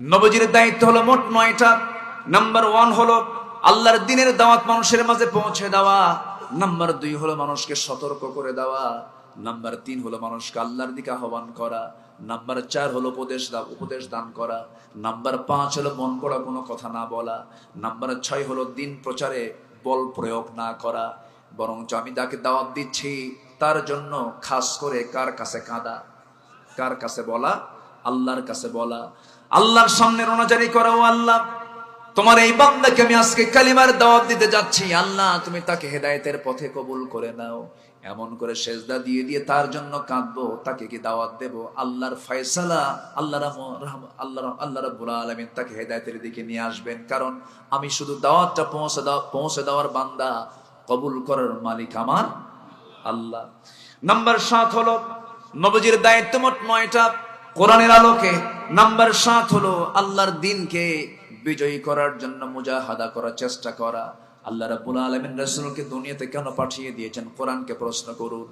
নবজির দায়িত্ব হলো মোট নয়টা। নাম্বার ওয়ান হলো আল্লাহর দিনের দাওয়াত মানুষের মাঝে পৌঁছে দেওয়া। নাম্বার দুই হলো মানুষকে সতর্ক করে দেওয়া। নাম্বার তিন হলো মানুষকে আল্লাহর দিকে আহ্বান করা। নাম্বার চার হলো উপদেশ উপদেশ দান করা। নাম্বার পাঁচ হলো মন করা, কোনো কথা না বলা। নাম্বার ছয় হলো দিন প্রচারে বল প্রয়োগ না করা। বরং আমি তাকে দাওয়াত দিচ্ছি, তার জন্য খাস করে কার কাছে কাঁদা, কার কাছে বলা আল্লাহর কাছে বলা। আল্লাহর সামনে রোনাজারি করা, ও আল্লাহ, তোমার এই বান্দাকে আমি আজকে কালিমার দাওয়াত দিতে যাচ্ছি। আল্লাহ, তুমি তাকে হেদায়েতের পথে কবুল করে নাও। এমন করে সেজদা দিয়ে দিয়ে তার জন্য কাঁদবো, তাকে কি দাওয়াত দেব? আল্লাহর ফয়সালা আল্লাহ আল্লাহ আল্লাহ রাব্বুল আলামিন তাকে হেদায়েতের দিকে নিয়ে আসবেন। কারণ আমি শুধু দাওয়াতটা পৌঁছে দাও, পৌঁছে দেওয়ার বান্দা কবুল করার মালিক আমার আল্লাহ। নাম্বার সাত হলো, নবজির দায়িত্ব মোট নয়টা। কোরআনের আলোকে নাম্বার সাত হলো আল্লাহর দিনকে বিজয়ী করার জন্য মুজাহাদা করার চেষ্টা করা আল্লাহ রাব্বুল আলামিন রাসূলকে দুনিয়াতে কেন পাঠিয়ে দিয়েছেন কোরআনকে প্রশ্ন করুন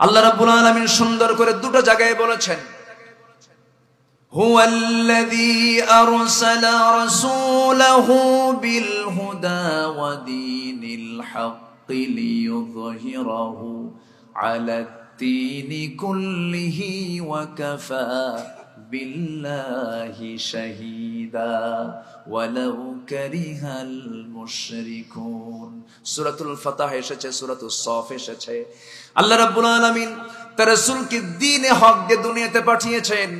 আল্লাহ রাব্বুল আলামিন সুন্দর করে দুটো জায়গায় বলেছেন هو الذي أرسل رسوله بالهدى ودين الحق ليظهره على الدين كله وكفى بالله شهيدا ولو كره المشركون سورة الفتح এসেছে সূরাতুল সফ এসেছে আল্লাহ রাব্বুল আলামিন তার রাসূলকে দ্বীনে হক দিয়ে দুনিয়াতে পাঠিয়েছেন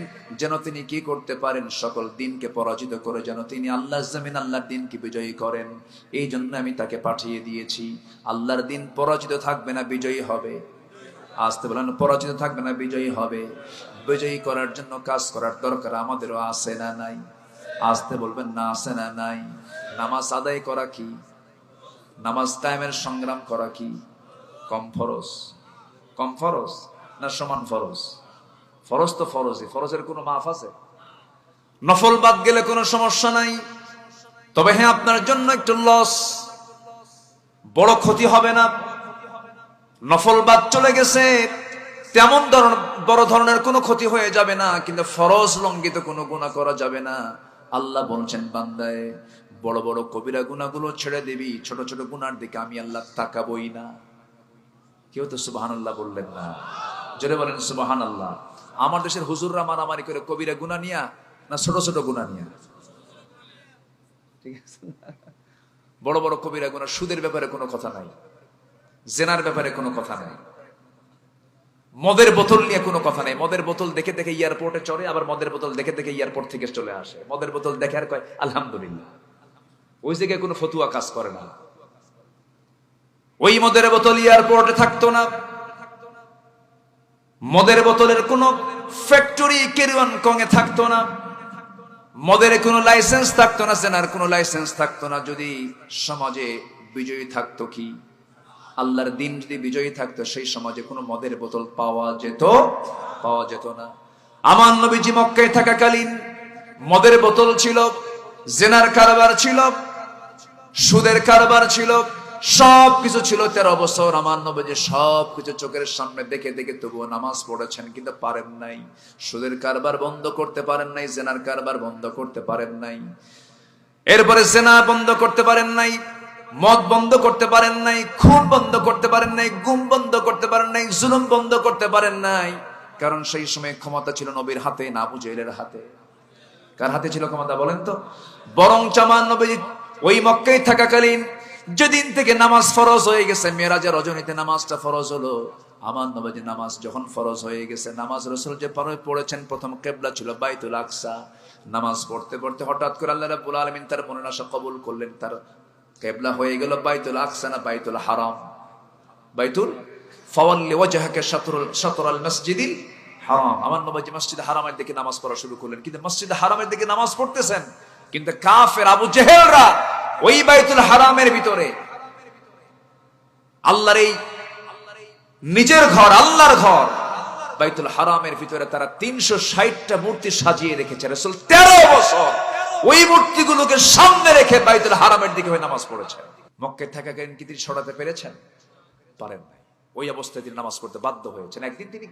যেন তিনি কি করতে পারেন সকল দিনকে পরাজিত করে যেন তিনি আল্লাহর জমিন আল্লাহর দিনকে বিজয়ী করেন এই জন্য আমি তাকে পাঠিয়ে দিয়েছি আল্লাহর দিন পরাজিত থাকবে না বিজয়ী হবে আসতে বলেন, পরাজিত থাকবে না, বিজয়ী হবে। বিজয়ী করার জন্য কাজ করার দরকার আমাদেরও আছে না নাই? আসতে বলবেন, না আছে না নাই? নামাজ আদায় করা কি? নামাজ টাইমের সংগ্রাম করা কি? কম ফরজ। কম ফরজ না সমান ফরজ? ফরজ তো ফরজই, ফরজের কোনো মাফ আছে? নফল বাদ গেলে কোনো সমস্যা নাই? তবে হ্যাঁ আপনার জন্য একটু লস বড় ক্ষতি হবে না? নফল বাদ চলে গেছে। তেমন ধরন বড় ধরনের কোনো ক্ষতি হয়ে যাবে না, কিন্তু ফরজ লঙ্ঘিত কোনো গুণা করা যাবে না। আল্লাহ বলছেন, বান্দায়, বড় বড় কবিরা গুণাগুলো ছেড়ে দিবি, ছোট ছোট গুনার দিকে আমি আল্লাহ তাকাবই না। কেউ তো সুবাহান আল্লাহ বললেন না। জোরে বলেন সুবাহান আল্লাহ আমার দেশের হুজুররা মারামারি করে কবিরা গুণা নিয়া না ছোট ছোট গুণা নিয়া? ঠিক আছে বড় বড় কবিরা গুণা সুদের ব্যাপারে কোনো কথা নাই। জেনার ব্যাপারে কোনো কথা নাই। মদের বোতল নিয়ে কোনো কথা নেই। মদের বোতল দেখে দেখে এয়ারপোর্টে চড়ে, আবার মদের বোতল দেখে দেখে এয়ারপোর্ট থেকে চলে আসে। মদের বোতল দেখে আর কয়, আলহামদুলিল্লাহ। ওই জায়গায় কোনো ফতুয়া কাজ করে না। ওই মদের বোতল এয়ারপোর্টে থাকতো না। মদের বোতলের কোনো ফ্যাক্টরি কেরিওয়ান কঙে থাকতো না। মদের কোনো লাইসেন্স থাকতো না সেনার কোনো লাইসেন্স থাকতো না। যদি সমাজে বিজয়ী থাকতো কি? আল্লাহর দিন যদি বিজয়ী থাকতো, সেই সমাজে কোনো মদের বোতল পাওয়া যেত পাওয়া যেত না। আমার নবীজি মক্কায় থাকাকালীন মদের বোতল ছিল, জেনার কারবার ছিল, সুদের কারবার ছিল সব কিছু ছিল তেরো বছর। আমার নবীজি সব কিছু চোখের সামনে দেখে দেখে তবুও নামাজ পড়েছেন, কিন্তু পারেন নাই। সুদের কারবার বন্ধ করতে পারেন নাই, জেনার কারবার বন্ধ করতে পারেন নাই। এরপরে জেনা বন্ধ করতে পারেন নাই। মদ বন্ধ করতে পারেন নাই, খুন বন্ধ করতে পারেন নাই, গুম বন্ধ করতে পারেন নাই, জুলুম বন্ধ করতে পারেন নাই। কারণ সেই সময় ক্ষমতা ছিল নবীর হাতে, না আবু জেলের হাতে। কার হাতে ছিল ক্ষমতা বলেন তো? বরং চামান নবী ওই মক্কায় থাকাকালীন যেদিন থেকে নামাজ ফরজ হয়ে গেছে মেয়েরাজা রজনীতে নামাজটা ফরজ হলো। আমার নবী নামাজ যখন ফরজ হয়ে গেছে, নামাজ রসুল যে পরে পড়েছেন, প্রথম কেবলা ছিল বাইতুল আকসা। নামাজ পড়তে পড়তে হঠাৎ করে আল্লাহ রাব্বুল আলামিন তার মনের আশা কবুল করলেন, তার কেবলা হয়ে গেল বাইতুল আকসা না বাইতুল হারাম? বাইতুল? ফাওয়াল্লি ওয়াজহাকা শাতরুল শাতরাল মসজিদিল হারাম। আমার নবী মসজিদ হারামের দিকে নামাজ পড়া শুরু করলেন। কিন্তু মসজিদ হারামের দিকে নামাজ পড়তেছেন। কিন্তু কাফের আবু জেহেলরা ওই বাইতুল হারামের ভিতরে আল্লাহর এই নিজের ঘর, আল্লাহর ঘর, বাইতুল হারামের ভিতরে তারা তিনশো ষাটটা মূর্তি সাজিয়ে রেখেছে। রসুল তেরো বছর ওই মূর্তিগুলোকে সামনে রেখে বাইতুল হারামের দিকে হয়ে নামাজ পড়েছেন মক্কে থাকাকালীন কি তিনি সরাতে পেরেছেন? পারেন নাই। ওই অবস্থায় তিনি নামাজ পড়তে বাধ্য হয়েছেন। একদিন তিনি